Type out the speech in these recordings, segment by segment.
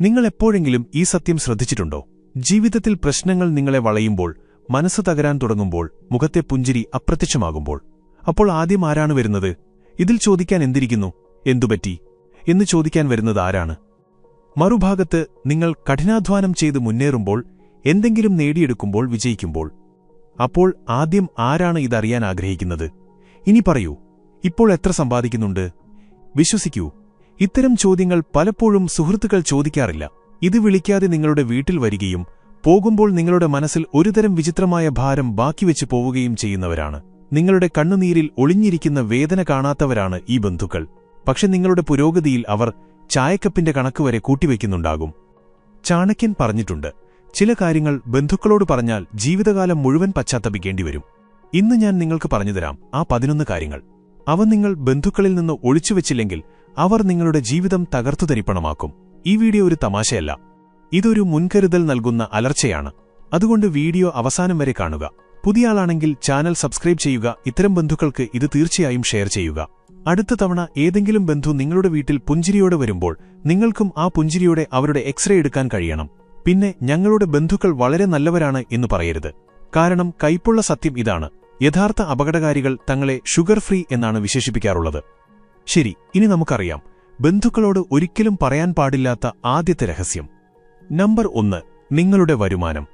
നിങ്ങൾ എപ്പോഴെങ്കിലും ഈ സത്യം ശ്രദ്ധിച്ചിട്ടുണ്ടോ? ജീവിതത്തിൽ പ്രശ്നങ്ങൾ നിങ്ങളെ വളയുമ്പോൾ മനസ്സ് തകരാൻ തുടങ്ങുമ്പോൾ മുഖത്തെ പുഞ്ചിരി അപ്രത്യക്ഷമാകുമ്പോൾ. അപ്പോൾ ആദ്യം ആരാണ് വരുന്നത്? ഇതിൽ ചോദിക്കാൻ എന്തിരിക്കുന്നു? എന്തുപറ്റി? എന്ന് ചോദിക്കാൻ വരുന്നത് ആരാണ്? മറുഭാഗത്ത് നിങ്ങൾ കഠിനാധ്വാനം ചെയ്ത് മുന്നേറുമ്പോൾ എന്തെങ്കിലും നേടിയെടുക്കുമ്പോൾ വിജയിക്കുമ്പോൾ. അപ്പോൾ ആദ്യം ആരാണ് ഇതറിയാൻ ആഗ്രഹിക്കുന്നത്? ഇനി പറയൂ ഇപ്പോൾ എത്ര സമ്പാദിക്കുന്നുണ്ട്? വിശ്വസിക്കൂ. ഇത്തരം ചോദ്യങ്ങൾ പലപ്പോഴും സുഹൃത്തുക്കൾ ചോദിക്കാറില്ല. ഇത് വിളിക്കാതെ നിങ്ങളുടെ വീട്ടിൽ വരികയും പോകുമ്പോൾ നിങ്ങളുടെ മനസ്സിൽ ഒരുതരം വിചിത്രമായ ഭാരം ബാക്കിവെച്ച് പോവുകയും ചെയ്യുന്നവരാണ്. നിങ്ങളുടെ കണ്ണുനീരിൽ ഒളിഞ്ഞിരിക്കുന്ന വേദന കാണാത്തവരാണ് ഈ ബന്ധുക്കൾ. പക്ഷെ നിങ്ങളുടെ പുരോഗതിയിൽ അവർ ചായക്കപ്പിന്റെ കണക്കുവരെ കൂട്ടിവെക്കുന്നുണ്ടാകും. ചാണക്യൻ പറഞ്ഞിട്ടുണ്ട് ചില കാര്യങ്ങൾ ബന്ധുക്കളോട് പറഞ്ഞാൽ ജീവിതകാലം മുഴുവൻ പശ്ചാത്തപിക്കേണ്ടിവരും ഇന്ന് ഞാൻ നിങ്ങൾക്ക് പറഞ്ഞുതരാം ആ പതിനൊന്ന് കാര്യങ്ങൾ. അവ നിങ്ങൾ ബന്ധുക്കളിൽ നിന്ന് ഒളിച്ചുവെച്ചില്ലെങ്കിൽ അവർ നിങ്ങളുടെ ജീവിതം തകർത്തുതരിപ്പണമാക്കും ഈ വീഡിയോ ഒരു തമാശയല്ല. ഇതൊരു മുൻകരുതൽ നൽകുന്ന അലർച്ചയാണ്. അതുകൊണ്ട് വീഡിയോ അവസാനം വരെ കാണുക. പുതിയ ആളാണെങ്കിൽ ചാനൽ സബ്സ്ക്രൈബ് ചെയ്യുക. ഇത്തരം ബന്ധുക്കൾക്ക് ഇത് തീർച്ചയായും ഷെയർ ചെയ്യുക. അടുത്ത തവണ ഏതെങ്കിലും ബന്ധു നിങ്ങളുടെ വീട്ടിൽ പുഞ്ചിരിയോടെ വരുമ്പോൾ നിങ്ങൾക്കും ആ പുഞ്ചിരിയോടെ അവരുടെ എക്സ്റേ എടുക്കാൻ കഴിയണം. പിന്നെ ഞങ്ങളുടെ ബന്ധുക്കൾ വളരെ നല്ലവരാണ് എന്ന് പറയരുത്. കാരണം കൈപ്പുള്ള സത്യം ഇതാണ്. യഥാർത്ഥ അപകടകാരികൾ തങ്ങളെ ഷുഗർ ഫ്രീ എന്നാണ് വിശേഷിപ്പിക്കാറുള്ളത്. ശരി ഇനി നമുക്കറിയാം. ബന്ധുക്കളോട് ഒരിക്കലും പറയാൻ പാടില്ലാത്ത ആദ്യത്തെ രഹസ്യം. നമ്പർ ഒന്ന് നിങ്ങളുടെ വരുമാനം.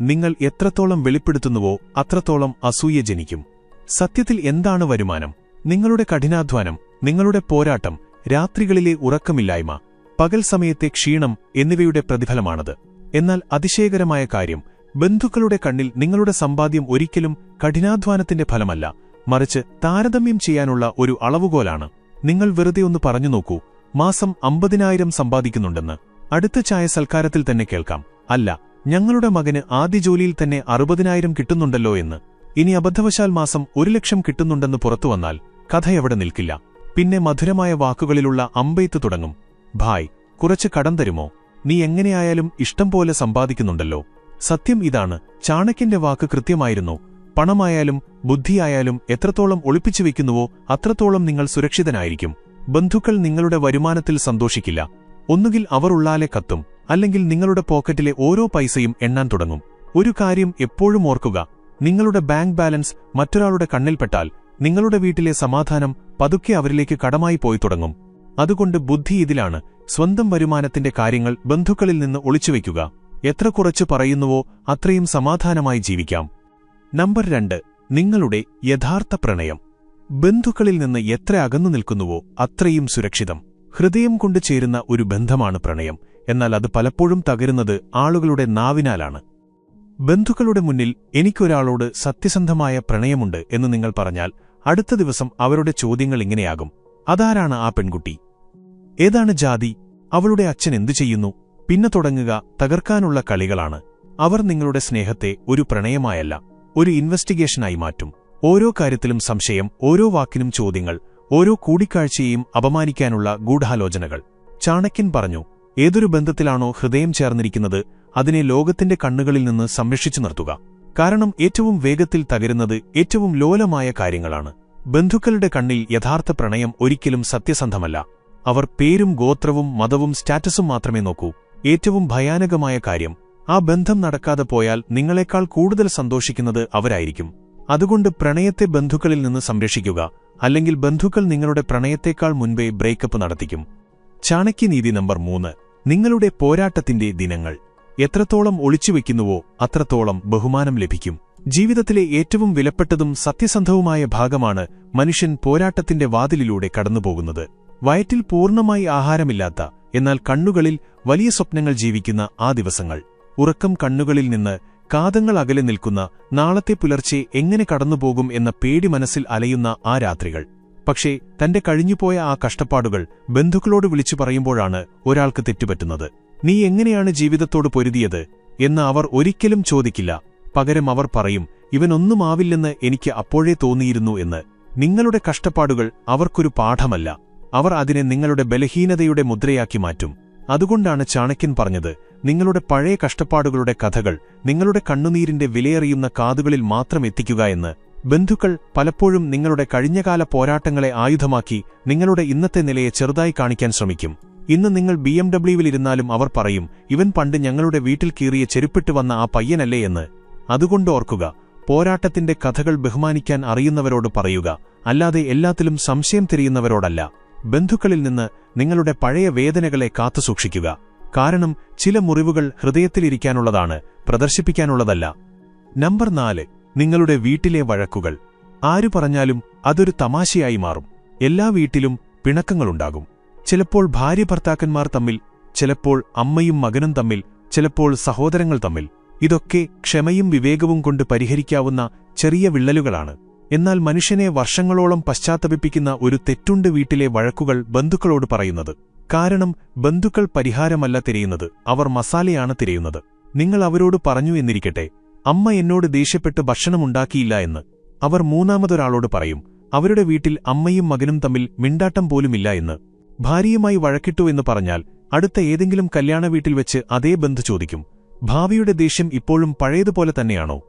നിങ്ങൾ എത്രത്തോളം വെളിപ്പെടുത്തുന്നുവോ അത്രത്തോളം അസൂയ ജനിക്കും. സത്യത്തിൽ എന്താണ് വരുമാനം? നിങ്ങളുടെ കഠിനാധ്വാനം നിങ്ങളുടെ പോരാട്ടം രാത്രികളിലെ ഉറക്കമില്ലായ്മ പകൽ സമയത്തെ ക്ഷീണം എന്നിവയുടെ പ്രതിഫലമാണത്. എന്നാൽ അതിശയകരമായ കാര്യം ബന്ധുക്കളുടെ കണ്ണിൽ നിങ്ങളുടെ സമ്പാദ്യം ഒരിക്കലും കഠിനാധ്വാനത്തിന്റെ ഫലമല്ല മറിച്ച് താരതമ്യം ചെയ്യാനുള്ള ഒരു അളവുകോലാണ്. നിങ്ങൾ വെറുതെ ഒന്ന് പറഞ്ഞു നോക്കൂ. മാസം അമ്പതിനായിരം സമ്പാദിക്കുന്നുണ്ടെന്ന്. അടുത്ത ചായ സൽക്കാരത്തിൽ തന്നെ കേൾക്കാം. അല്ല ഞങ്ങളുടെ മകന് ആദ്യ ജോലിയിൽ തന്നെ അറുപതിനായിരം കിട്ടുന്നുണ്ടല്ലോ എന്ന്. ഇനി അബദ്ധവശാൽ മാസം ഒരു ലക്ഷം കിട്ടുന്നുണ്ടെന്ന് പുറത്തുവന്നാൽ കഥയെവിടെ നിൽക്കില്ല. പിന്നെ മധുരമായ വാക്കുകളിലുള്ള അമ്പെയ്ത്ത് തുടങ്ങും. ഭായ് കുറച്ച് കടം തരുമോ? നീ എങ്ങനെയായാലും ഇഷ്ടം പോലെ സമ്പാദിക്കുന്നുണ്ടല്ലോ. സത്യം ഇതാണ്. ചാണക്യന്റെ വാക്ക് കൃത്യമായിരുന്നു. പണമായാലും ബുദ്ധിയായാലും എത്രത്തോളം ഒളിപ്പിച്ചു വെക്കുന്നുവോ അത്രത്തോളം നിങ്ങൾ സുരക്ഷിതനായിരിക്കും. ബന്ധുക്കൾ നിങ്ങളുടെ വരുമാനത്തിൽ സന്തോഷിക്കില്ല. ഒന്നുകിൽ അവർ ഉള്ളാലെ കത്തും അല്ലെങ്കിൽ നിങ്ങളുടെ പോക്കറ്റിലെ ഓരോ പൈസയും എണ്ണാൻ തുടങ്ങും. ഒരു കാര്യം എപ്പോഴും ഓർക്കുക നിങ്ങളുടെ ബാങ്ക് ബാലൻസ് മറ്റൊരാളുടെ കണ്ണിൽപ്പെട്ടാൽ നിങ്ങളുടെ വീട്ടിലെ സമാധാനം പതുക്കെ അവരിലേക്ക് കടമായി പോയി തുടങ്ങും. അതുകൊണ്ട് ബുദ്ധി ഇതിലാണ് സ്വന്തം വരുമാനത്തിന്റെ കാര്യങ്ങൾ ബന്ധുക്കളിൽ നിന്ന് ഒളിച്ചുവെക്കുക എത്ര കുറച്ച് പറയുന്നുവോ അത്രയും സമാധാനമായി ജീവിക്കാം. നമ്പർ രണ്ട് നിങ്ങളുടെ യഥാർത്ഥ പ്രണയം. ബന്ധുക്കളിൽ നിന്ന് എത്ര അകന്നു നിൽക്കുന്നുവോ അത്രയും സുരക്ഷിതം. ഹൃദയം കൊണ്ട് ചേരുന്ന ഒരു ബന്ധമാണ് പ്രണയം. എന്നാൽ അത് പലപ്പോഴും തകരുന്നത് ആളുകളുടെ നാവിനാലാണ്. ബന്ധുക്കളുടെ മുന്നിൽ എനിക്കൊരാളോട് സത്യസന്ധമായ പ്രണയമുണ്ട് എന്ന് നിങ്ങൾ പറഞ്ഞാൽ അടുത്ത ദിവസം അവരുടെ ചോദ്യങ്ങൾ ഇങ്ങനെയാകും. അതാരാണ് ആ പെൺകുട്ടി? ഏതാണ് ജാതി? അവളുടെ അച്ഛൻ എന്തു ചെയ്യുന്നു? പിന്നെ തുടങ്ങുക തകർക്കാനുള്ള കളികളാണ്. അവർ നിങ്ങളുടെ സ്നേഹത്തെ ഒരു പ്രണയമായല്ല. ഒരു ഇൻവെസ്റ്റിഗേഷനായി മാറ്റും. ഓരോ കാര്യത്തിലും സംശയം ഓരോ വാക്കിനും ചോദ്യങ്ങൾ ഓരോ കൂടിക്കാഴ്ചയെയും അപമാനിക്കാനുള്ള ഗൂഢാലോചനകൾ. ചാണക്യൻ പറഞ്ഞു ഏതൊരു ബന്ധത്തിലാണോ ഹൃദയം ചേർന്നിരിക്കുന്നത് അതിനെ ലോകത്തിന്റെ കണ്ണുകളിൽ നിന്ന് സംരക്ഷിച്ചു നിർത്തുക. കാരണം ഏറ്റവും വേഗത്തിൽ തകരുന്നത് ഏറ്റവും ലോലമായ കാര്യങ്ങളാണ്. ബന്ധുക്കളുടെ കണ്ണിൽ യഥാർത്ഥ പ്രണയം ഒരിക്കലും സത്യസന്ധമല്ല. അവർ പേരും ഗോത്രവും മതവും സ്റ്റാറ്റസും മാത്രമേ നോക്കൂ. ഏറ്റവും ഭയാനകമായ കാര്യം ആ ബന്ധം നടക്കാതെ പോയാൽ നിങ്ങളെക്കാൾ കൂടുതൽ സന്തോഷിക്കുന്നത് അവരായിരിക്കും. അതുകൊണ്ട് പ്രണയത്തെ ബന്ധുക്കളിൽ നിന്ന് സംരക്ഷിക്കുക അല്ലെങ്കിൽ ബന്ധുക്കൾ നിങ്ങളുടെ പ്രണയത്തേക്കാൾ മുൻപേ ബ്രേക്കപ്പ് നടത്തിക്കും. ചാണക്യനീതി നമ്പർ മൂന്ന്. നിങ്ങളുടെ പോരാട്ടത്തിന്റെ ദിനങ്ങൾ. എത്രത്തോളം ഒളിച്ചുവെക്കുന്നുവോ അത്രത്തോളം ബഹുമാനം ലഭിക്കും. ജീവിതത്തിലെ ഏറ്റവും വിലപ്പെട്ടതും സത്യസന്ധവുമായ ഭാഗമാണ് മനുഷ്യൻ പോരാട്ടത്തിന്റെ വാതിലിലൂടെ കടന്നുപോകുന്നത്. വയറ്റിൽ പൂർണമായി ആഹാരമില്ലാത്ത എന്നാൽ കണ്ണുകളിൽ വലിയ സ്വപ്നങ്ങൾ ജീവിക്കുന്ന ആ ദിവസങ്ങൾ. ഉറക്കം കണ്ണുകളിൽ നിന്ന് കാതങ്ങൾ അകലെ നിൽക്കുന്ന നാളത്തെ പുലർച്ചെ എങ്ങനെ കടന്നുപോകും എന്ന പേടി മനസ്സിൽ അലയുന്ന ആ രാത്രികൾ. പക്ഷേ തന്റെ കഴിഞ്ഞുപോയ ആ കഷ്ടപ്പാടുകൾ ബന്ധുക്കളോട് വിളിച്ചു പറയുമ്പോഴാണ് ഒരാൾക്ക് തെറ്റുപറ്റുന്നത്. നീ എങ്ങനെയാണ് ജീവിതത്തോട് പൊരുതിയത്? എന്ന് അവർ ഒരിക്കലും ചോദിക്കില്ല. പകരം അവർ പറയും ഇവനൊന്നുമാവില്ലെന്ന് എനിക്ക് അപ്പോഴേ തോന്നിയിരുന്നു എന്ന്. നിങ്ങളുടെ കഷ്ടപ്പാടുകൾ അവർക്കൊരു പാഠമല്ല. അവർ അതിനെ നിങ്ങളുടെ ബലഹീനതയുടെ മുദ്രയാക്കി മാറ്റും. അതുകൊണ്ടാണ് ചാണക്യൻ പറഞ്ഞത് നിങ്ങളുടെ പഴയ കഷ്ടപ്പാടുകളുടെ കഥകൾ നിങ്ങളുടെ കണ്ണുനീരിന്റെ വിലയറിയുന്ന കാതുകളിൽ മാത്രം എത്തിക്കുക എന്ന് ബന്ധുക്കൾ പലപ്പോഴും നിങ്ങളുടെ കഴിഞ്ഞകാല പോരാട്ടങ്ങളെ ആയുധമാക്കി നിങ്ങളുടെ ഇന്നത്തെ നിലയെ ചെറുതായി കാണിക്കാൻ ശ്രമിക്കും. ഇന്ന് നിങ്ങൾ ബി എം ഡബ്ല്യുവിലിരുന്നാലും അവർ പറയും ഇവൻ പണ്ട് ഞങ്ങളുടെ വീട്ടിൽ കീറിയ ചെരുപ്പിട്ട് വന്ന ആ പയ്യനല്ലേ എന്ന്. അതുകൊണ്ട് ഓർക്കുക പോരാട്ടത്തിന്റെ കഥകൾ ബഹുമാനിക്കാൻ അറിയുന്നവരോട് പറയുക അല്ലാതെ എല്ലാത്തിലും സംശയം തിരിയുന്നവരോടല്ല. ബന്ധുക്കളിൽ നിന്ന് നിങ്ങളുടെ പഴയ വേദനകളെ കാത്തുസൂക്ഷിക്കുക. കാരണം ചില മുറിവുകൾ ഹൃദയത്തിലിരിക്കാനുള്ളതാണ് പ്രദർശിപ്പിക്കാനുള്ളതല്ല. നമ്പർ നാല് നിങ്ങളുടെ വീട്ടിലെ വഴക്കുകൾ. ആരു പറഞ്ഞാലും അതൊരു തമാശയായി മാറും. എല്ലാ വീട്ടിലും പിണക്കങ്ങളുണ്ടാകും. ചിലപ്പോൾ ഭാര്യ ഭർത്താക്കന്മാർ തമ്മിൽ ചിലപ്പോൾ അമ്മയും മകനും തമ്മിൽ ചിലപ്പോൾ സഹോദരങ്ങൾ തമ്മിൽ. ഇതൊക്കെ ക്ഷമയും വിവേകവും കൊണ്ട് പരിഹരിക്കാവുന്ന ചെറിയ വിള്ളലുകളാണ്. എന്നാൽ മനുഷ്യനെ വർഷങ്ങളോളം പശ്ചാത്തപിപ്പിക്കുന്ന ഒരു തെറ്റുണ്ട് വീട്ടിലെ വഴക്കുകൾ ബന്ധുക്കളോട് പറയുന്നത്. കാരണം ബന്ധുക്കൾ പരിഹാരമല്ല തിരയുന്നത് അവർ മസാലയാണ് തിരയുന്നത്. നിങ്ങൾ അവരോട് പറഞ്ഞു എന്നിരിക്കട്ടെ അമ്മ എന്നോട് ദേഷ്യപ്പെട്ട് ഭക്ഷണമുണ്ടാക്കിയില്ല എന്ന്. അവർ മൂന്നാമതൊരാളോട് പറയും അവരുടെ വീട്ടിൽ അമ്മയും മകനും തമ്മിൽ മിണ്ടാട്ടം പോലുമില്ല എന്ന്. ഭാര്യയുമായി വഴക്കിട്ടു എന്ന് പറഞ്ഞാൽ അടുത്ത ഏതെങ്കിലും കല്യാണ വീട്ടിൽ വെച്ച് അതേ ബന്ധു ചോദിക്കും ഭാവിയുടെ ദേഷ്യം ഇപ്പോഴും പഴയതുപോലെ തന്നെയാണോ?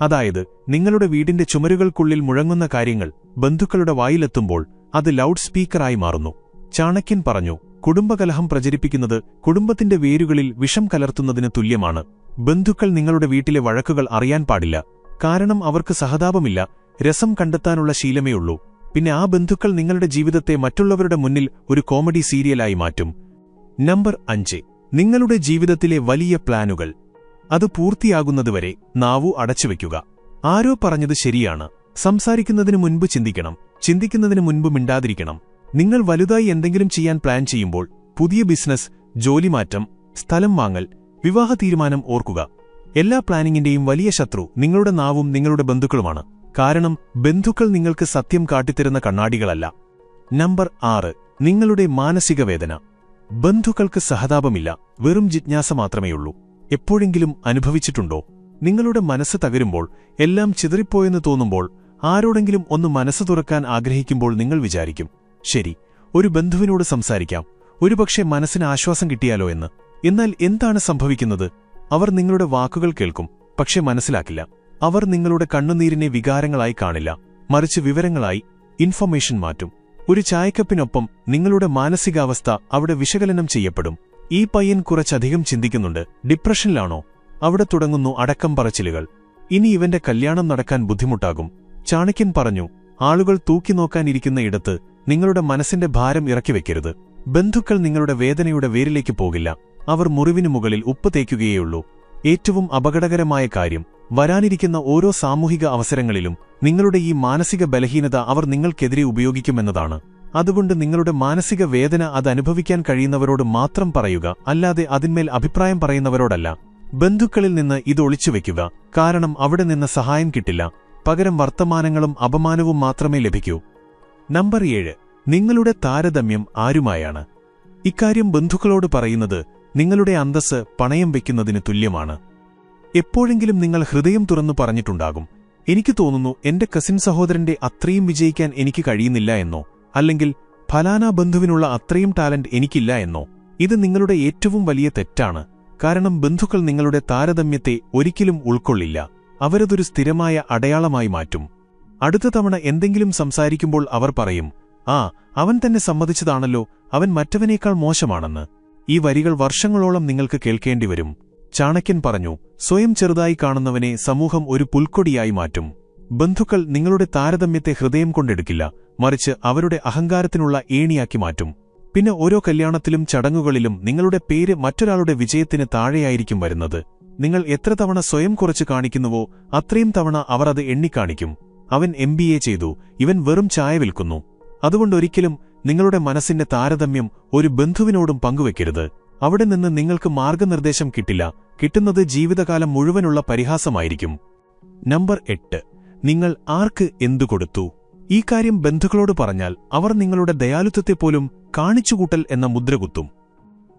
അതായത് നിങ്ങളുടെ വീടിന്റെ ചുമരുകൾക്കുള്ളിൽ മുഴങ്ങുന്ന കാര്യങ്ങൾ ബന്ധുക്കളുടെ വായിലെത്തുമ്പോൾ അത് ലൗഡ് സ്പീക്കറായി മാറുന്നു. ചാണക്യൻ പറഞ്ഞു കുടുംബകലഹം പ്രചരിപ്പിക്കുന്നത് കുടുംബത്തിന്റെ വേരുകളിൽ വിഷം കലർത്തുന്നതിന് തുല്യമാണ്. ബന്ധുക്കൾ നിങ്ങളുടെ വീട്ടിലെ വഴക്കുകൾ അറിയാൻ പാടില്ല. കാരണം അവർക്ക് സഹതാപമില്ല. രസം കണ്ടെത്താനുള്ള ശീലമേയുള്ളൂ. പിന്നെ ആ ബന്ധുക്കൾ നിങ്ങളുടെ ജീവിതത്തെ മറ്റുള്ളവരുടെ മുന്നിൽ ഒരു കോമഡി സീരിയലായി മാറ്റും. നമ്പർ അഞ്ച്. നിങ്ങളുടെ ജീവിതത്തിലെ വലിയ പ്ലാനുകൾ. അത് പൂർത്തിയാകുന്നതുവരെ നാവു അടച്ചുവെക്കുക ആരോ പറഞ്ഞത് ശരിയാണ്. സംസാരിക്കുന്നതിനു മുൻപ് ചിന്തിക്കണം. ചിന്തിക്കുന്നതിനു മുൻപ് മിണ്ടാതിരിക്കണം. നിങ്ങൾ വലുതായി എന്തെങ്കിലും ചെയ്യാൻ പ്ലാൻ ചെയ്യുമ്പോൾ പുതിയ ബിസിനസ് ജോലിമാറ്റം സ്ഥലം വാങ്ങൽ വിവാഹ തീരുമാനം ഓർക്കുക. എല്ലാ പ്ലാനിങ്ങിന്റെയും വലിയ ശത്രു നിങ്ങളുടെ നാവും നിങ്ങളുടെ ബന്ധുക്കളുമാണ്. കാരണം ബന്ധുക്കൾ നിങ്ങൾക്ക് സത്യം കാട്ടിത്തരുന്ന കണ്ണാടികളല്ല. നമ്പർ ആറ് നിങ്ങളുടെ മാനസിക വേദന. ബന്ധുക്കൾക്ക് സഹതാപമില്ല വെറും ജിജ്ഞാസ മാത്രമേയുള്ളൂ. എപ്പോഴെങ്കിലും അനുഭവിച്ചിട്ടുണ്ടോ? നിങ്ങളുടെ മനസ്സ് തകരുമ്പോൾ എല്ലാം ചിതറിപ്പോയെന്ന് തോന്നുമ്പോൾ ആരോടെങ്കിലും ഒന്ന് മനസ്സ് തുറക്കാൻ ആഗ്രഹിക്കുമ്പോൾ നിങ്ങൾ വിചാരിക്കും. ശരി ഒരു ബന്ധുവിനോട് സംസാരിക്കാം. ഒരുപക്ഷെ മനസ്സിന് ആശ്വാസം കിട്ടിയാലോ എന്ന്. എന്നാൽ എന്താണ് സംഭവിക്കുന്നത്? അവർ നിങ്ങളുടെ വാക്കുകൾ കേൾക്കും പക്ഷെ മനസ്സിലാക്കില്ല. അവർ നിങ്ങളുടെ കണ്ണുനീരിനെ വികാരങ്ങളായി കാണില്ല. മറിച്ച് വിവരങ്ങളായി ഇൻഫർമേഷൻ മാറ്റും. ഒരു ചായക്കപ്പിനൊപ്പം നിങ്ങളുടെ മാനസികാവസ്ഥ അവിടെ വിശകലനം ചെയ്യപ്പെടും. ഈ പയ്യൻ കുറച്ചധികം ചിന്തിക്കുന്നുണ്ട്. ഡിപ്രഷനിലാണോ? അവിടെ തുടങ്ങുന്നു അടക്കം പറച്ചിലുകൾ. ഇനി ഇവന്റെ കല്യാണം നടക്കാൻ ബുദ്ധിമുട്ടാകും. ചാണക്യൻ പറഞ്ഞു ആളുകൾ തൂക്കിനോക്കാനിരിക്കുന്ന ഇടത്ത് നിങ്ങളുടെ മനസ്സിന്റെ ഭാരം ഇറക്കി ഇറക്കിവെക്കരുത്. ബന്ധുക്കൾ നിങ്ങളുടെ വേദനയുടെ വേരിലേക്ക് പോകില്ല. അവർ മുറിവിനു മുകളിൽ ഉപ്പ് തേക്കുകയേയുള്ളൂ. ഏറ്റവും അപകടകരമായ കാര്യം വരാനിരിക്കുന്ന ഓരോ സാമൂഹിക അവസരങ്ങളിലും നിങ്ങളുടെ ഈ മാനസിക ബലഹീനത അവർ നിങ്ങൾക്കെതിരെ ഉപയോഗിക്കുമെന്നതാണ്. അതുകൊണ്ട് നിങ്ങളുടെ മാനസിക വേദന അത് അനുഭവിക്കാൻ കഴിയുന്നവരോട് മാത്രം പറയുക അല്ലാതെ അതിന്മേൽ അഭിപ്രായം പറയുന്നവരോടല്ല. ബന്ധുക്കളിൽ നിന്ന് ഇത് ഒളിച്ചു ഒളിച്ചുവെക്കുക കാരണം അവിടെ നിന്ന് സഹായം കിട്ടില്ല. പകരം വർത്തമാനങ്ങളും അപമാനവും മാത്രമേ ലഭിക്കൂ. നമ്പർ ഏഴ്. നിങ്ങളുടെ താരതമ്യം ആരുമായാണ്? ഇക്കാര്യം ബന്ധുക്കളോട് പറയുന്നത് നിങ്ങളുടെ അന്തസ് പണയം വയ്ക്കുന്നതിന് തുല്യമാണ്. എപ്പോഴെങ്കിലും നിങ്ങൾ ഹൃദയം തുറന്നു പറഞ്ഞിട്ടുണ്ടാകും എനിക്ക് തോന്നുന്നു എന്റെ കസിൻ സഹോദരന്റെ അത്രയും വിജയിക്കാൻ എനിക്ക് കഴിയുന്നില്ല എന്നോ അല്ലെങ്കിൽ ഫലാന ബന്ധുവിനുള്ള അത്രയും ടാലന്റ് എനിക്കില്ല എന്നോ. ഇത് നിങ്ങളുടെ ഏറ്റവും വലിയ തെറ്റാണ്. കാരണം ബന്ധുക്കൾ നിങ്ങളുടെ താരതമ്യത്തെ ഒരിക്കലും ഉൾക്കൊള്ളില്ല. അവരതൊരു സ്ഥിരമായ അടയാളമായി മാറ്റും. അടുത്ത തവണ എന്തെങ്കിലും സംസാരിക്കുമ്പോൾ അവർ പറയും ആ അവൻ തന്നെ സമ്മതിച്ചതാണല്ലോ അവൻ മറ്റവനേക്കാൾ മോശമാണെന്ന്. ഈ വരികൾ വർഷങ്ങളോളം നിങ്ങൾക്ക് കേൾക്കേണ്ടിവരും. ചാണക്യൻ പറഞ്ഞു സ്വയം ചെറുതായി കാണുന്നവനെ സമൂഹം ഒരു പുൽക്കൊടിയായി മാറ്റും. ബന്ധുക്കൾ നിങ്ങളുടെ താരതമ്യത്തെ ഹൃദയം കൊണ്ടെടുക്കില്ല മറിച്ച് അവരുടെ അഹങ്കാരത്തിനുള്ള ഏണിയാക്കി മാറ്റും. പിന്നെ ഓരോ കല്യാണത്തിലും ചടങ്ങുകളിലും നിങ്ങളുടെ പേര് മറ്റൊരാളുടെ വിജയത്തിന് താഴെയായിരിക്കും വരുന്നത്. നിങ്ങൾ എത്ര തവണ സ്വയം കുറച്ച് കാണിക്കുന്നുവോ അത്രയും തവണ അവർ അത് എണ്ണിക്കാണിക്കും. അവൻ എം ചെയ്തു. ഇവൻ വെറും ചായ വിൽക്കുന്നു. അതുകൊണ്ടൊരിക്കലും നിങ്ങളുടെ മനസ്സിന്റെ താരതമ്യം ഒരു ബന്ധുവിനോടും പങ്കുവെക്കരുത്. അവിടെ നിന്ന് നിങ്ങൾക്ക് മാർഗനിർദ്ദേശം കിട്ടില്ല. കിട്ടുന്നത് ജീവിതകാലം മുഴുവനുള്ള പരിഹാസമായിരിക്കും. നമ്പർ എട്ട്. നിങ്ങൾ ആർക്ക് എന്തു കൊടുത്തു? ഈ കാര്യം ബന്ധുക്കളോട് പറഞ്ഞാൽ അവർ നിങ്ങളുടെ ദയാലുത്വത്തെപ്പോലും കാണിച്ചുകൂട്ടൽ എന്ന മുദ്രകുത്തും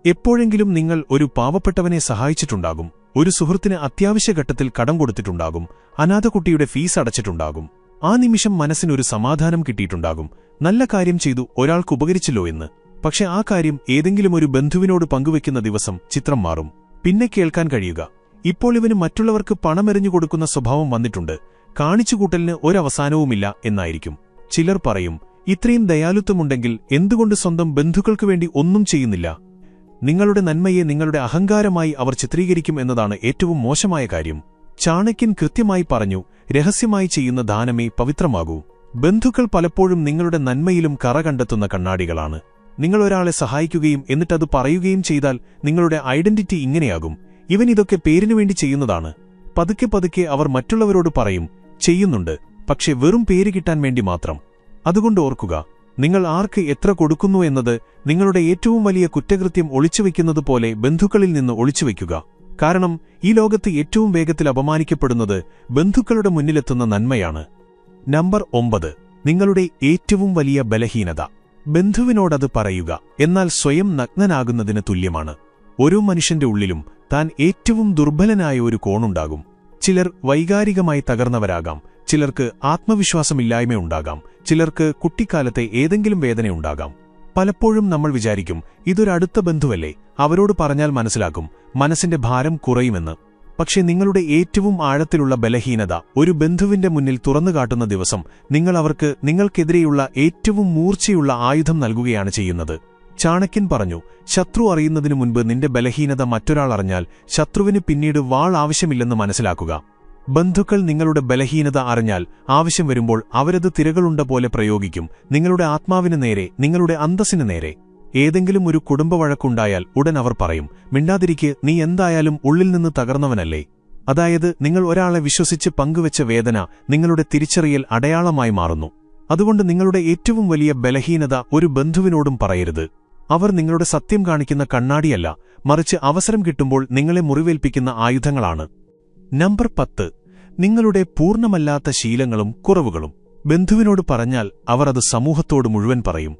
എപ്പോഴെങ്കിലും നിങ്ങൾ ഒരു പാവപ്പെട്ടവനെ സഹായിച്ചിട്ടുണ്ടാകും. ഒരു സുഹൃത്തിന് അത്യാവശ്യഘട്ടത്തിൽ കടം കൊടുത്തിട്ടുണ്ടാകും. അനാഥകുട്ടിയുടെ ഫീസ് അടച്ചിട്ടുണ്ടാകും. ആ നിമിഷം മനസ്സിനൊരു സമാധാനം കിട്ടിയിട്ടുണ്ടാകും. നല്ല കാര്യം ചെയ്തു ഒരാൾക്ക് ഉപകരിച്ചല്ലോ എന്ന്. പക്ഷെ ആ കാര്യം ഏതെങ്കിലും ഒരു ബന്ധുവിനോട് പങ്കുവെക്കുന്ന ദിവസം ചിത്രം മാറും. പിന്നെ കേൾക്കാൻ കഴിയുക. ഇപ്പോൾ ഇവന് മറ്റുള്ളവർക്ക് പണമെറിഞ്ഞു കൊടുക്കുന്ന സ്വഭാവം വന്നിട്ടുണ്ട്. കാണിച്ചുകൂട്ടലിന് ഒരവസാനവുമില്ല എന്നായിരിക്കും. ചിലർ പറയും ഇത്രയും ദയാലുത്വമുണ്ടെങ്കിൽ എന്തുകൊണ്ട് സ്വന്തം ബന്ധുക്കൾക്കു വേണ്ടി ഒന്നും ചെയ്യുന്നില്ല? നിങ്ങളുടെ നന്മയെ നിങ്ങളുടെ അഹങ്കാരമായി അവർ ചിത്രീകരിക്കും എന്നതാണ് ഏറ്റവും മോശമായ കാര്യം. ചാണക്യൻ കൃത്യമായി പറഞ്ഞു രഹസ്യമായി ചെയ്യുന്ന ദാനമേ പവിത്രമാകൂ. ബന്ധുക്കൾ പലപ്പോഴും നിങ്ങളുടെ നന്മയിലും കറ കണ്ടെത്തുന്ന കണ്ണാടികളാണ്. നിങ്ങളൊരാളെ സഹായിക്കുകയും എന്നിട്ടത് പറയുകയും ചെയ്താൽ നിങ്ങളുടെ ഐഡന്റിറ്റി ഇങ്ങനെയാകും. ഇവൻ ഇതൊക്കെ പേരിനു വേണ്ടി ചെയ്യുന്നതാണ്. പതുക്കെ പതുക്കെ അവർ മറ്റുള്ളവരോട് പറയും ചെയ്യുന്നുണ്ട് പക്ഷെ വെറും പേര് കിട്ടാൻ വേണ്ടി മാത്രം. അതുകൊണ്ട് ഓർക്കുക നിങ്ങൾ ആർക്ക് എത്ര കൊടുക്കുന്നു എന്നത് നിങ്ങളുടെ ഏറ്റവും വലിയ കുറ്റകൃത്യം ഒളിച്ചുവെക്കുന്നത് പോലെ ബന്ധുക്കളിൽ നിന്ന് ഒളിച്ചുവെക്കുക. കാരണം ഈ ലോകത്ത് ഏറ്റവും വേഗത്തിൽ അപമാനിക്കപ്പെടുന്നത് ബന്ധുക്കളുടെ മുന്നിലെത്തുന്ന നന്മയാണ്. നമ്പർ ഒമ്പത്. നിങ്ങളുടെ ഏറ്റവും വലിയ ബലഹീനത. ബന്ധുവിനോടത് പറയുക. എന്നാൽ സ്വയം നഗ്നനാകുന്നതിന് തുല്യമാണ്. ഓരോ മനുഷ്യന്റെ ഉള്ളിലും താൻ ഏറ്റവും ദുർബലനായ ഒരു കോണുണ്ടാകും. ചിലർ വൈകാരികമായി തകർന്നവരാകാം. ചിലർക്ക് ആത്മവിശ്വാസമില്ലായ്മയുണ്ടാകാം ചിലർക്ക് കുട്ടിക്കാലത്തെ ഏതെങ്കിലും വേദനയുണ്ടാകാം. പലപ്പോഴും നമ്മൾ വിചാരിക്കും ഇതൊരടുത്ത ബന്ധുവല്ലേ അവരോട് പറഞ്ഞാൽ മനസ്സിലാക്കും മനസ്സിന്റെ ഭാരം കുറയുമെന്ന്. പക്ഷേ നിങ്ങളുടെ ഏറ്റവും ആഴത്തിലുള്ള ബലഹീനത ഒരു ബന്ധുവിന്റെ മുന്നിൽ തുറന്നുകാട്ടുന്ന ദിവസം നിങ്ങൾ അവർക്ക് നിങ്ങൾക്കെതിരെയുള്ള ഏറ്റവും മൂർച്ചയുള്ള ആയുധം നൽകുകയാണ് ചെയ്യുന്നത്. ചാണക്യൻ പറഞ്ഞു ശത്രു അറിയുന്നതിനു മുൻപ് നിന്റെ ബലഹീനത മറ്റൊരാൾ അറിഞ്ഞാൽ ശത്രുവിന് പിന്നീട് വാൾ ആവശ്യമില്ലെന്ന് മനസ്സിലാക്കുക. ബന്ധുക്കൾ നിങ്ങളുടെ ബലഹീനത അറിഞ്ഞാൽ ആവശ്യം വരുമ്പോൾ അവരത് തിരകളുണ്ട പോലെ പ്രയോഗിക്കും. നിങ്ങളുടെ ആത്മാവിന് നേരെ നിങ്ങളുടെ അന്തസ്സിന് നേരെ. ഏതെങ്കിലും ഒരു കുടുംബ വഴക്കുണ്ടായാൽ ഉടൻ അവർ പറയും മിണ്ടാതിരിക്ക് നീ എന്തായാലും ഉള്ളിൽ നിന്ന് തകർന്നവനല്ലേ? അതായത് നിങ്ങൾ ഒരാളെ വിശ്വസിച്ച് പങ്കുവച്ച വേദന നിങ്ങളുടെ തിരിച്ചറിയൽ അടയാളമായി മാറുന്നു. അതുകൊണ്ട് നിങ്ങളുടെ ഏറ്റവും വലിയ ബലഹീനത ഒരു ബന്ധുവിനോടും പറയരുത്. അവർ നിങ്ങളുടെ സത്യം കാണിക്കുന്ന കണ്ണാടിയല്ല മറിച്ച് അവസരം കിട്ടുമ്പോൾ നിങ്ങളെ മുറിവേൽപ്പിക്കുന്ന ആയുധങ്ങളാണ്. നമ്പർ പത്ത്. നിങ്ങളുടെ പൂർണമല്ലാത്ത ശീലങ്ങളും കുറവുകളും. ബന്ധുവിനോട് പറഞ്ഞാൽ അവർ അത് സമൂഹത്തോട് മുഴുവൻ പറയും.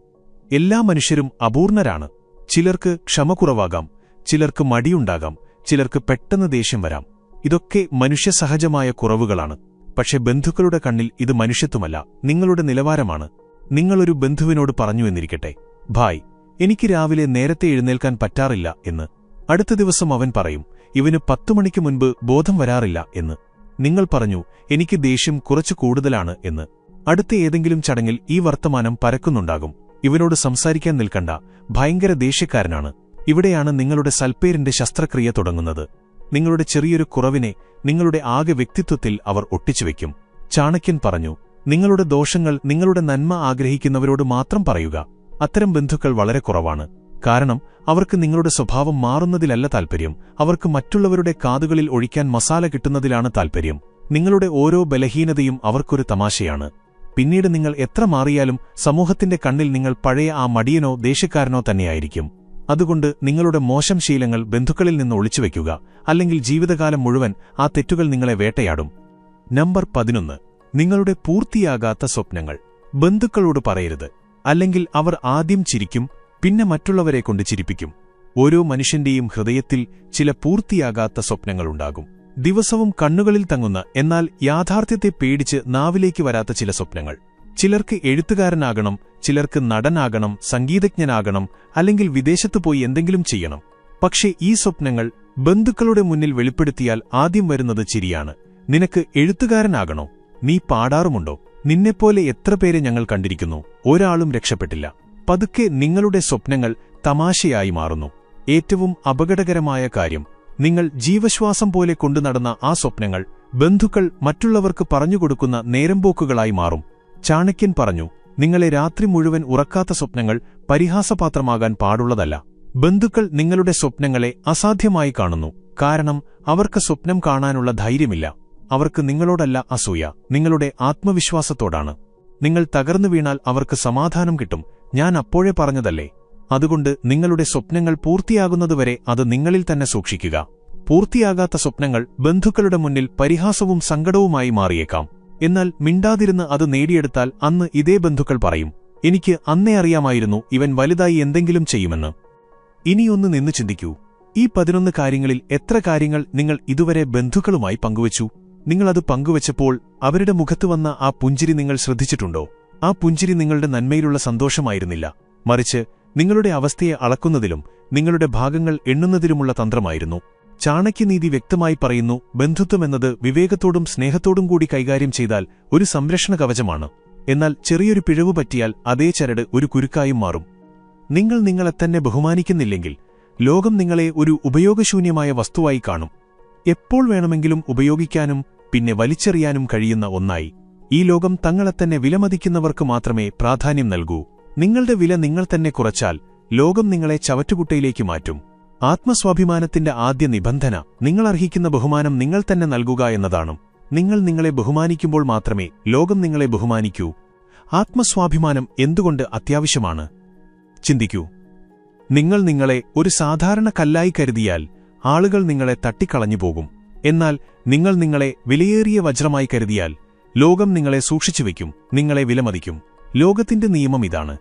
എല്ലാ മനുഷ്യരും അപൂർണരാണ്. ചിലർക്ക് ക്ഷമ കുറവാകാം. ചിലർക്ക് മടിയുണ്ടാകാം. ചിലർക്ക് പെട്ടെന്ന് ദേഷ്യം വരാം. ഇതൊക്കെ മനുഷ്യസഹജമായ കുറവുകളാണ്. പക്ഷെ ബന്ധുക്കളുടെ കണ്ണിൽ ഇത് മനുഷ്യത്വമല്ല. നിങ്ങളുടെ നിലവാരമാണ്. നിങ്ങളൊരു ബന്ധുവിനോട് പറഞ്ഞു എന്നിരിക്കട്ടെ. ഭായ് എനിക്ക് രാവിലെ നേരത്തെ എഴുന്നേൽക്കാൻ പറ്റാറില്ല എന്ന്. അടുത്ത ദിവസം അവൻ പറയും ഇവന് പത്തു മണിക്ക് മുൻപ് ബോധം വരാറില്ല എന്ന്. നിങ്ങൾ പറഞ്ഞു എനിക്ക് ദേഷ്യം കുറച്ചു കൂടുതലാണ് എന്ന്. അടുത്ത ഏതെങ്കിലും ചടങ്ങിൽ ഈ വർത്തമാനം പരക്കുന്നുണ്ടാകും. ഇവനോട് സംസാരിക്കാൻ നിൽക്കണ്ട ഭയങ്കര ദേഷ്യക്കാരനാണ്. ഇവിടെയാണ് നിങ്ങളുടെ സൽപ്പേരിന്റെ ശസ്ത്രക്രിയ തുടങ്ങുന്നത്. നിങ്ങളുടെ ചെറിയൊരു കുറവിനെ നിങ്ങളുടെ ആകെ വ്യക്തിത്വത്തിൽ അവർ ഒട്ടിച്ചുവെക്കും ചാണക്യൻ പറഞ്ഞു നിങ്ങളുടെ ദോഷങ്ങൾ നിങ്ങളുടെ നന്മ ആഗ്രഹിക്കുന്നവരോട് മാത്രം പറയുക. അത്തരം ബന്ധുക്കൾ വളരെ കുറവാണ്. കാരണം അവർക്ക് നിങ്ങളുടെ സ്വഭാവം മാറുന്നതിലല്ല താൽപ്പര്യം അവർക്ക് മറ്റുള്ളവരുടെ കാതുകളിൽ ഒഴിക്കാൻ മസാല കിട്ടുന്നതിലാണ് താൽപ്പര്യം നിങ്ങളുടെ ഓരോ ബലഹീനതയും അവർക്കൊരു തമാശയാണ്. പിന്നീട് നിങ്ങൾ എത്ര മാറിയാലും സമൂഹത്തിന്റെ കണ്ണിൽ നിങ്ങൾ പഴയ ആ മടിയനോ ദേഷ്യക്കാരനോ തന്നെയായിരിക്കും. അതുകൊണ്ട് നിങ്ങളുടെ മോശം ശീലങ്ങൾ ബന്ധുക്കളിൽ നിന്ന് ഒളിച്ചുവെക്കുക അല്ലെങ്കിൽ ജീവിതകാലം മുഴുവൻ ആ തെറ്റുകൾ നിങ്ങളെ വേട്ടയാടും. നമ്പർ പതിനൊന്ന്. നിങ്ങളുടെ പൂർത്തിയാകാത്ത സ്വപ്നങ്ങൾ. ബന്ധുക്കളോട് പറയരുത്. അല്ലെങ്കിൽ അവർ ആദ്യം ചിരിക്കും പിന്നെ മറ്റുള്ളവരെ കൊണ്ട് ചിരിപ്പിക്കും. ഓരോ മനുഷ്യന്റെയും ഹൃദയത്തിൽ ചില പൂർത്തിയാകാത്ത സ്വപ്നങ്ങളുണ്ടാകും. ദിവസവും കണ്ണുകളിൽ തങ്ങുന്ന എന്നാൽ യാഥാർത്ഥ്യത്തെ പേടിച്ച് നാവിലേക്ക് വരാത്ത ചില സ്വപ്നങ്ങൾ. ചിലർക്ക് എഴുത്തുകാരനാകണം ചിലർക്ക് നടനാകണം സംഗീതജ്ഞനാകണം അല്ലെങ്കിൽ വിദേശത്തു പോയി എന്തെങ്കിലും ചെയ്യണം. പക്ഷേ ഈ സ്വപ്നങ്ങൾ ബന്ധുക്കളുടെ മുന്നിൽ വെളിപ്പെടുത്തിയാൽ ആദ്യം വരുന്നത് ചിരിയാണ്. നിനക്ക് എഴുത്തുകാരനാകണോ? നീ പാടാറുമുണ്ടോ? നിന്നെപ്പോലെ എത്ര പേരെ ഞങ്ങൾ കണ്ടിരിക്കുന്നു? ഒരാളും രക്ഷപ്പെട്ടില്ല. പതുക്കെ നിങ്ങളുടെ സ്വപ്നങ്ങൾ തമാശയായി മാറുന്നു. ഏറ്റവും അപകടകരമായ കാര്യം നിങ്ങൾ ജീവശ്വാസം പോലെ കൊണ്ടുനടന്ന ആ സ്വപ്നങ്ങൾ ബന്ധുക്കൾ മറ്റുള്ളവർക്ക് പറഞ്ഞുകൊടുക്കുന്ന നേരമ്പോക്കുകളായി മാറും. ചാണക്യൻ പറഞ്ഞു നിങ്ങളെ രാത്രി മുഴുവൻ ഉറക്കാത്ത സ്വപ്നങ്ങൾ പരിഹാസപാത്രമാകാൻ പാടുള്ളതല്ല. ബന്ധുക്കൾ നിങ്ങളുടെ സ്വപ്നങ്ങളെ അസാധ്യമായി കാണുന്നു. കാരണം അവർക്ക് സ്വപ്നം കാണാനുള്ള ധൈര്യമില്ല. അവർക്ക് നിങ്ങളോടല്ല അസൂയ നിങ്ങളുടെ ആത്മവിശ്വാസത്തോടാണ്. നിങ്ങൾ തകർന്നു വീണാൽ അവർക്ക് സമാധാനം കിട്ടും. ഞാൻ അപ്പോഴേ പറഞ്ഞതല്ലേ? അതുകൊണ്ട് നിങ്ങളുടെ സ്വപ്നങ്ങൾ പൂർത്തിയാകുന്നതുവരെ അത് നിങ്ങളിൽ തന്നെ സൂക്ഷിക്കുക. പൂർത്തിയാകാത്ത സ്വപ്നങ്ങൾ ബന്ധുക്കളുടെ മുന്നിൽ പരിഹാസവും സങ്കടവുമായി മാറിയേക്കാം. എന്നാൽ മിണ്ടാതിരുന്ന് അത് നേടിയെടുത്താൽ അന്ന് ഇതേ ബന്ധുക്കൾ പറയും എനിക്ക് അന്നേ അറിയാമായിരുന്നു ഇവൻ വലുതായി എന്തെങ്കിലും ചെയ്യുമെന്ന്. ഇനിയൊന്ന് നിന്ന് ചിന്തിക്കൂ. ഈ പതിനൊന്ന് കാര്യങ്ങളിൽ എത്ര കാര്യങ്ങൾ നിങ്ങൾ ഇതുവരെ ബന്ധുക്കളുമായി പങ്കുവച്ചു? നിങ്ങളത് പങ്കുവച്ചപ്പോൾ അവരുടെ മുഖത്തു വന്ന ആ പുഞ്ചിരി നിങ്ങൾ ശ്രദ്ധിച്ചിട്ടുണ്ടോ? ആ പുഞ്ചിരി നിങ്ങളുടെ നന്മയിലുള്ള സന്തോഷമായിരുന്നില്ല. മറിച്ച് നിങ്ങളുടെ അവസ്ഥയെ അളക്കുന്നതിലും നിങ്ങളുടെ ഭാഗങ്ങൾ എണ്ണുന്നതിലുമുള്ള തന്ത്രമായിരുന്നു. ചാണക്യനീതി വ്യക്തമായി പറയുന്നു ബന്ധുത്വമെന്നത് വിവേകത്തോടും സ്നേഹത്തോടും കൂടി കൈകാര്യം ചെയ്താൽ ഒരു സംരക്ഷണ കവചമാണ്. എന്നാൽ ചെറിയൊരു പിഴവ് പറ്റിയാൽ അതേ ചരട് ഒരു കുരുക്കായും മാറും. നിങ്ങൾ നിങ്ങളെ തന്നെ ബഹുമാനിക്കുന്നില്ലെങ്കിൽ ലോകം നിങ്ങളെ ഒരു ഉപയോഗശൂന്യമായ വസ്തുവായി കാണും. എപ്പോൾ വേണമെങ്കിലും ഉപയോഗിക്കാനും പിന്നെ വലിച്ചെറിയാനും കഴിയുന്ന ഒന്നായി. ഈ ലോകം തങ്ങളെ തന്നെ വിലമതിക്കുന്നവർക്ക് മാത്രമേ പ്രാധാന്യം നൽകൂ. നിങ്ങളുടെ വില നിങ്ങൾ തന്നെ കുറച്ചാൽ ലോകം നിങ്ങളെ ചവറ്റുകുട്ടയിലേക്ക് മാറ്റും. ആത്മസ്വാഭിമാനത്തിന്റെ ആദ്യ നിബന്ധന നിങ്ങൾ അർഹിക്കുന്ന ബഹുമാനം നിങ്ങൾ തന്നെ നൽകുക എന്നതാണ്. നിങ്ങൾ നിങ്ങളെ ബഹുമാനിക്കുമ്പോൾ മാത്രമേ ലോകം നിങ്ങളെ ബഹുമാനിക്കൂ. ആത്മസ്വാഭിമാനം എന്തുകൊണ്ട് അത്യാവശ്യമാണ്? ചിന്തിക്കൂ. നിങ്ങൾ നിങ്ങളെ ഒരു സാധാരണ കല്ലായി കരുതിയാൽ ആളുകൾ നിങ്ങളെ തട്ടിക്കളഞ്ഞു പോകും എന്നാൽ നിങ്ങൾ നിങ്ങളെ വിലയേറിയ വജ്രമായി കരുതിയാൽ ലോകം നിങ്ങളെ സൂക്ഷിച്ചു സൂക്ഷിച്ചുവെക്കും നിങ്ങളെ വിലമതിക്കും. ലോകത്തിന്റെ നിയമം ഇതാണ്.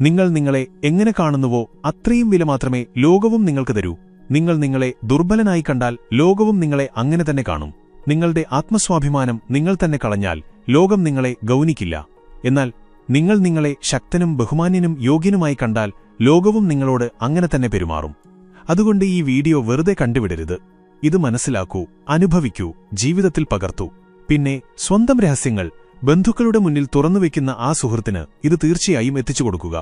നിങ്ങൾ നിങ്ങളെ എങ്ങനെ കാണുന്നുവോ അത്രയും വില മാത്രമേ ലോകവും നിങ്ങൾക്ക് തരൂ. നിങ്ങൾ നിങ്ങളെ ദുർബലനായി കണ്ടാൽ ലോകവും നിങ്ങളെ അങ്ങനെ തന്നെ കാണും. നിങ്ങളുടെ ആത്മസ്വാഭിമാനം നിങ്ങൾ തന്നെ കളഞ്ഞാൽ ലോകം നിങ്ങളെ ഗൗനിക്കില്ല. എന്നാൽ നിങ്ങൾ നിങ്ങളെ ശക്തനും ബഹുമാന്യനും യോഗ്യനുമായി കണ്ടാൽ ലോകവും നിങ്ങളോട് അങ്ങനെ തന്നെ പെരുമാറും. അതുകൊണ്ട് ഈ വീഡിയോ വെറുതെ കണ്ടുവിടരുത്. ഇത് മനസ്സിലാക്കൂ അനുഭവിക്കൂ ജീവിതത്തിൽ പകർത്തൂ. പിന്നെ സ്വന്തം രഹസ്യങ്ങൾ ബന്ധുക്കളുടെ മുന്നിൽ തുറന്നുവെക്കുന്ന ആ സുഹൃത്തിന് ഇത് തീർച്ചയായും എത്തിച്ചു കൊടുക്കുക